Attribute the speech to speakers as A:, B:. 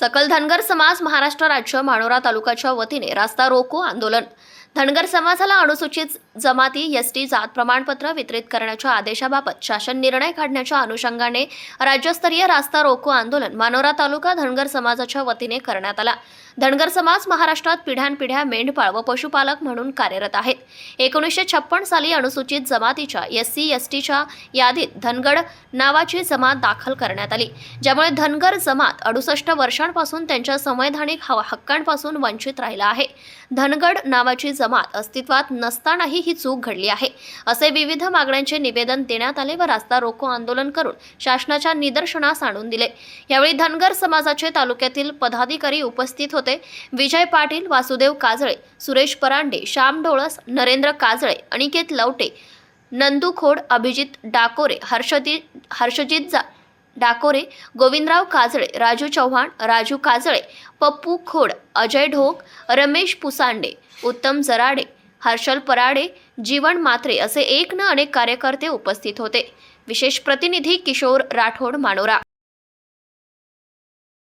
A: सकल धनगर समाज महाराष्ट्र राज्य माणोरा तालुक्याच्या वतीने रास्ता रोको आंदोलन. धनगर समाजाला अनुसूचित जमाती एस टी जात प्रमाणपत्र वितरित करण्याच्या आदेशाबाबत शासन निर्णय काढण्याच्या अनुषंगाने राज्यस्तरीय रास्ता रोको आंदोलन मानोरा तालुका धनगर समाजाच्या वतीने करण्यात आला. धनगर समाज महाराष्ट्रात पिढ्यानपिढ्या मेंढपाळ व पशुपालक म्हणून कार्यरत आहेत. एकोणीसशे छप्पन साली अनुसूचित जमातीच्या एस सी एस टीच्या यादीत धनगड नावाची जमात दाखल करण्यात आली ज्यामुळे धनगर जमात अडुसष्ट वर्षांपासून त्यांच्या संवैधानिक हक्कांपासून वंचित राहिला आहे. धनगड नावाची जमात अस्तित्वात नसतानाही ही चूक घडली आहे. असे विविध मागण्यांचे निवेदन देण्यात आले व रास्ता रोको आंदोलन करून शासनाच्या निदर्शनास आणून दिले. यावेळी धनगर समाजाचे तालुक्यातील पदाधिकारी उपस्थित होते. विजय पाटील वासुदेव काजळे सुरेश परांडे श्याम डोळस नरेंद्र काजळे अनिकेत लवटे नंदू खोड अभिजित डाकोरे हर्षदी हर्षजित जा डाकोरे गोविंदराव काजळे राजू चव्हाण राजू काजळे पप्पू खोड अजय ढोक रमेश पुसांडे उत्तम जराडे हर्षल पराडे जीवन मात्रे असे एक न अनेक कार्यकर्ते उपस्थित होते. विशेष प्रतिनिधी किशोर राठोड मानोरा.